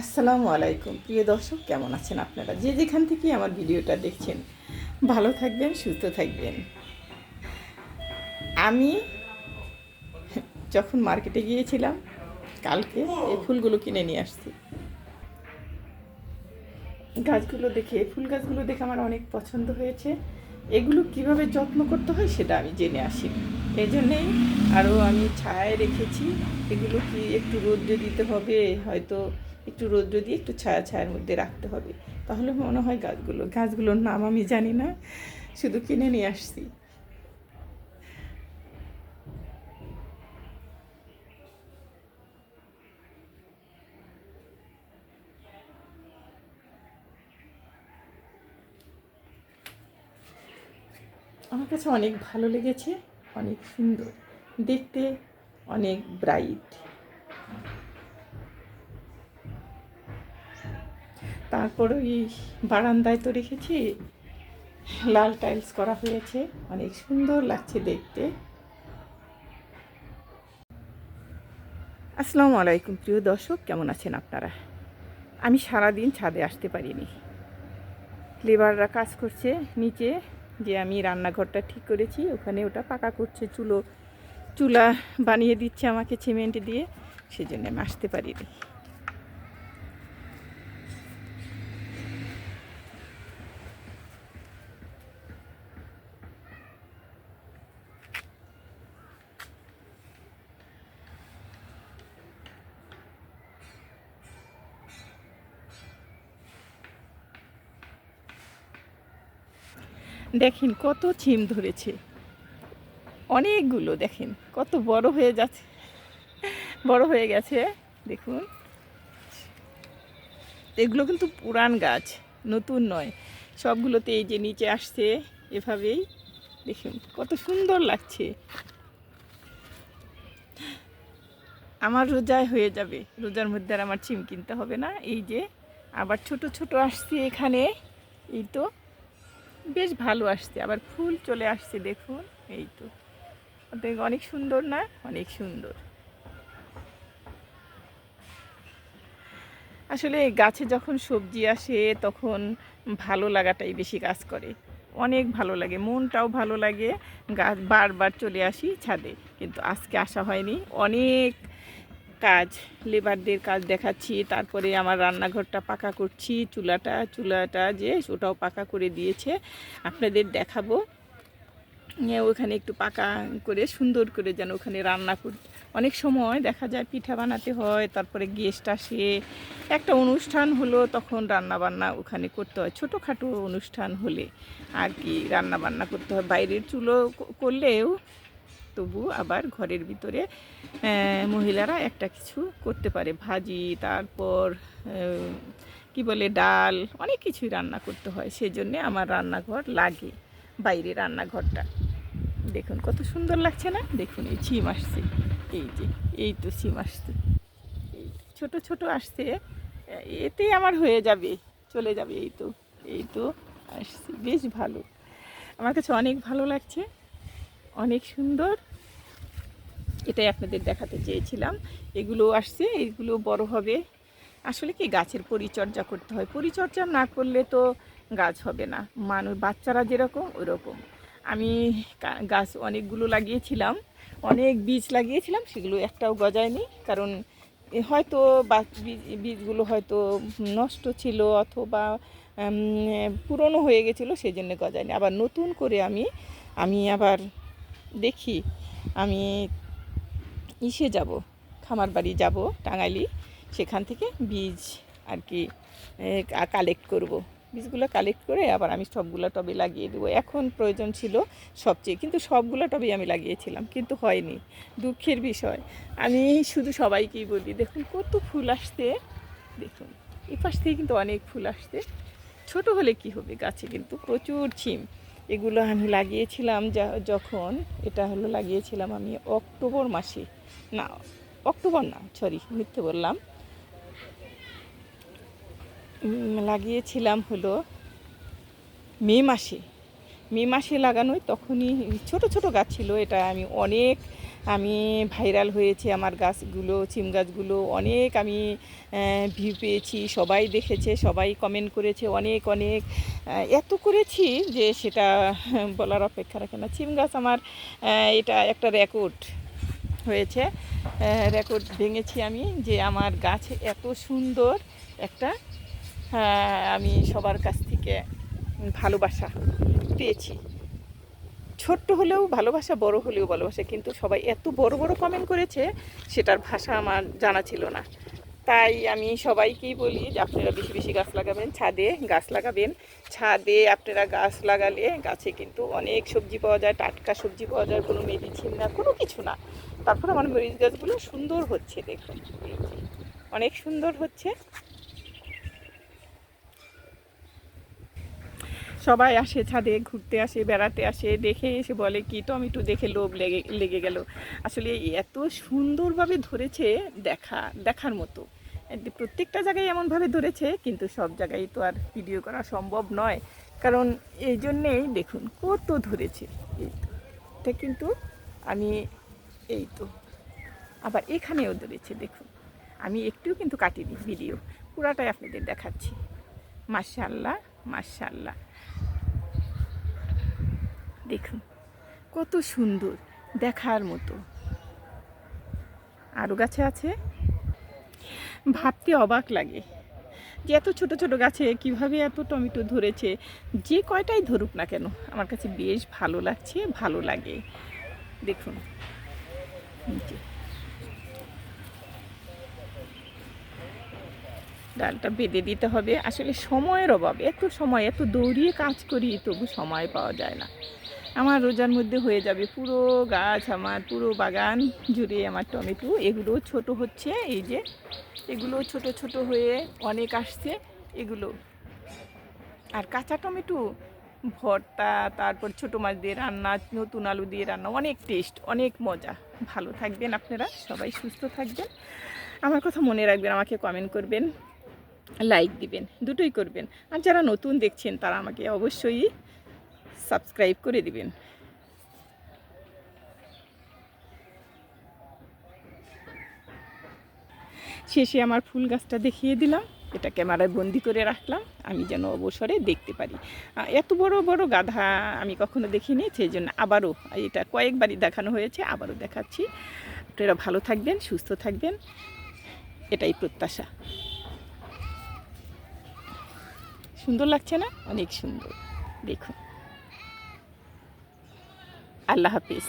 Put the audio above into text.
আসসালামু আলাইকুম। প্রিয় দর্শক, কেমন আছেন আপনারা? যে যেখান থেকে আমার ভিডিওটা দেখছেন, ভালো থাকবেন, সুস্থ থাকবেন। আমি যখন মার্কেটে গিয়েছিলাম, কালকে এই ফুলগুলো কিনে নিয়ে আসছি। গাছগুলো দেখে ফুল গাছগুলো দেখে আমার অনেক পছন্দ হয়েছে। এগুলো কীভাবে যত্ন করতে হয় সেটা আমি জেনে আসি এই জন্যেই আরও আমি ছায়ায় রেখেছি। এগুলো কি একটু রোদ্রে দিতে হবে? হয়তো একটু রোদ্র দিয়ে একটু ছায়া ছায়ার মধ্যে রাখতে হবে। তাহলে মনে হয় গাছগুলো গাছগুলোর নাম আমি জানি না। শুধু কিনে নিয়ে আসছি। আমার কাছে অনেক ভালো লেগেছে, অনেক সুন্দর, দেখতে অনেক ব্রাইট তারপর ওই বারান্দায় তো রেখেছি। লাল টাইলস করা হয়েছে। অনেক সুন্দর লাগছে দেখতে। আসসালামু আলাইকুম, প্রিয় দর্শক, কেমন আছেন আপনারা? আমি সারাদিন ছাদে আসতে পারিনি। লেবাররা কাজ করছে নিচে, যে আমি রান্নাঘরটা ঠিক করেছি, ওখানে ওটা পাকা করছে, চুলো, চুলা বানিয়ে দিচ্ছে আমাকে সিমেন্ট দিয়ে। সেজন্য আমি আসতে পারিনি। দেখেন কত ছিম ধরেছে। অনেকগুলো দেখেন, কত বড় হয়ে যাচ্ছে। বড় হয়ে গেছে, দেখুন। এগুলো কিন্তু পুরান গাছ, নতুন নয়। সবগুলোতে এই যে নিচে আসছে, এভাবেই দেখুন, কত সুন্দর লাগছে। আমার রোজায় হয়ে যাবে, রোজার মধ্যে আর আমার ছিম কিনতে হবে না। এই যে আবার ছোট ছোট আসছে এখানে, এই তো। বেশ ভালো আসছে। আবার ফুল চলে আসছে, দেখুন। এই তো। অনেক সুন্দর না? অনেক সুন্দর। আসলে গাছে যখন সবজি আসে, তখন ভালো লাগাটাই বেশি কাজ করে। অনেক ভালো লাগে, মনটাও ভালো লাগে। গাছ বারবার চলে আসি ছাদে। কিন্তু আজকে আসা হয়নি। অনেক কাজ লেবারদের কাজ দেখাচ্ছি, তারপরে আমার রান্নাঘরটা পাকা করছি, চুলাটা চুলাটা যে ওটাও পাকা করে দিয়েছে, আপনাদের দেখাবো। ওখানে একটু পাকা করে, সুন্দর করে যেন ওখানে রান্না কর, অনেক সময় দেখা যায় পিঠা বানাতে হয়, তারপরে গেস্ট আসে, একটা অনুষ্ঠান হলো তখন রান্না বান্না ওখানে করতে হয়, ছোটোখাটো অনুষ্ঠান হলে আর কি রান্না বান্না করতে হয়, বাইরের চুলো করলেও তবু আবার ঘরের ভিতরে মহিলারা একটা কিছু করতে পারে। ভাজি, তারপর কি বলে, ডাল, অনেক কিছুই রান্না করতে হয়। সেজন্যে আমার রান্নাঘর লাগে, বাইরে রান্নাঘরটা। দেখুন কত সুন্দর লাগছে না? দেখুন, এই ছিম আসছে। এই যে, এই তো ছিম আসছে। এই ছোট ছোট আসছে। এতেই আমার হয়ে যাবে, চলে যাবে। এই তো এই তো আসছে। বেশ ভালো। আমার কাছে অনেক ভালো লাগছে। অনেক সুন্দর। এটাই আপনাদের দেখাতে চেয়েছিলাম। এগুলো আসছে, এগুলো বড় হবে। আসলে কি গাছের পরিচর্যা করতে হয়। পরিচর্যা না করলে তো গাছ হবে না। মানুষ বাচ্চারা যেরকম, ওরকম। আমি গাছ অনেকগুলো লাগিয়েছিলাম। অনেক বীজ লাগিয়েছিলাম, সেগুলো একটাও গজায়নি। কারণ হয়তো বীজগুলো হয়তো নষ্ট ছিল অথবা পুরনো হয়ে গেছিল সেই জন্য গজায়নি। আবার নতুন করে আমি আমি আবার দেখি আমি ইসে যাব, খামার বাড়ি যাব, টাঙ্গাইলি, সেখান থেকে বীজ আর কি কালেক্ট করব। বীজগুলো কালেক্ট করে আবার আমি সবগুলো টবে লাগিয়ে দেবো। এখন প্রয়োজন ছিল সবচেয়ে, কিন্তু সবগুলো টবে আমি লাগিয়েছিলাম, কিন্তু হয়নি। দুঃখের বিষয়। আমি শুধু সবাইকেই বলি, দেখুন কত ফুল আসছে। দেখুন, এপাশ পাশ থেকে কিন্তু অনেক ফুল আসছে। ছোট হলে কি হবে? গাছে কিন্তু প্রচুর ছিম। এগুলো আমি লাগিয়েছিলাম যা, যখন এটা হলো লাগিয়েছিলাম আমি অক্টোবর মাসে। না, অক্টোবর না সরি মিথ্যে বললাম। লাগিয়েছিলাম হলো মে মাসে। মে মাসে লাগানোই তখনই ছোট ছোট গাছ ছিল। এটা আমি অনেক আমি ভাইরাল হয়েছে আমার গাছগুলো চিম গাছগুলো। অনেক আমি ভিউ পেয়েছি সবাই দেখেছে সবাই কমেন্ট করেছে অনেক অনেক। এত করেছি যে সেটা বলার অপেক্ষা রাখে না। চিম গাছ আমার এটা একটা রেকর্ড হয়েছে। রেকর্ড ভেঙেছি আমি যে আমার গাছ এত সুন্দর একটা আহ, আমি সবার কাছ থেকে ভালোবাসা পেয়েছি। ছোট্ট হলেও ভালোবাসা, বড় হলেও ভালোবাসা, কিন্তু সবাই এত বড় বড় কমেন্ট করেছে, সেটার ভাষা আমার জানা ছিল না। তাই আমি সবাইকেই বলি যে আপনারা বেশি বেশি গাছ লাগাবেন, ছাদে গাছ লাগাবেন। ছাদে আপনারা গাছ লাগালে গাছে কিন্তু অনেক সবজি পাওয়া যায়, টাটকা সবজি পাওয়া যায়, কোনো মেডিসিন না, কোনো কিছু না। তারপর আমার মরিচ গাছগুলো সুন্দর হচ্ছে দেখুন। অনেক সুন্দর হচ্ছে। সবাই আসে, ছাদে ঘুরতে আসে, বেড়াতে আসে, দেখে এসে বলে, কি টমেটো দেখে লোভ লেগে লেগে গেল। আসলে এত সুন্দরভাবে ধরেছে দেখা, দেখার মতো। প্রত্যেকটা জায়গায় এমনভাবে ধরেছে, কিন্তু সব জায়গায় তো আর ভিডিও করা সম্ভব নয়। কারণ এই জন্যেই দেখুন, কত ধরেছে। এই তো, এটা কিন্তু আমি, এই তো। আবার এখানেও ধরেছে, দেখুন। আমি একটুও কিন্তু কাটিনি ভিডিও পুরাটাই আপনাদের দেখাচ্ছি। মাশাল্লাহ মাশাল্লাহ দেখুন। কত সুন্দর, দেখার মতো। আরও গাছে আছে? ভাবতে অবাক লাগে যে এত ছোট ছোট গাছে কীভাবে এত টমেটো ধরেছে। যে কয়টাই ধরুক না কেন, আমার কাছে বেশ ভালো লাগছে, ভালো লাগে। দেখুন ডালটা বেঁধে দিতে হবে। আসলে সময়ের অভাবে এত সময় এত দৌড়িয়ে কাজ করি, তবু সময় পাওয়া যায় না। আমার রোজার মধ্যে হয়ে যাবে পুরো গাছ আমার, পুরো বাগান জুড়ে আমার টমেটো। এগুলো ছোট হচ্ছে, এই যে এগুলো ছোট ছোট হয়ে অনেক আসছে, এগুলো। আর কাঁচা টমেটো, ভর্তা, তারপর ছোটো মাছ দিয়ে রান্না, নতুন আলু দিয়ে রান্না, অনেক টেস্ট অনেক মজা। ভালো থাকবেন আপনারা, সবাই সুস্থ থাকবেন। আমার কথা মনে রাখবেন, আমাকে কমেন্ট করবেন লাইক দিবেন, দুটোই করবেন। আর যারা নতুন দেখছেন, তারা আমাকে অবশ্যই সাবস্ক্রাইব করে দিবেন। শেষে আমার ফুল গাছটা দেখিয়ে দিলাম, এটা ক্যামেরায় বন্দি করে রাখলাম, আমি যেন অবসরে দেখতে পারি। এত বড় বড় গাধা আমি কখনো দেখিনি, সেই জন্য আবারও এটা কয়েকবারই দেখানো হয়েছে, আবারও দেখাচ্ছি। আপনারা ভালো থাকবেন, সুস্থ থাকবেন, এটাই প্রত্যাশা। সুন্দর লাগছে না? অনেক সুন্দর। দেখুন। আল্লাহ হাফিজ।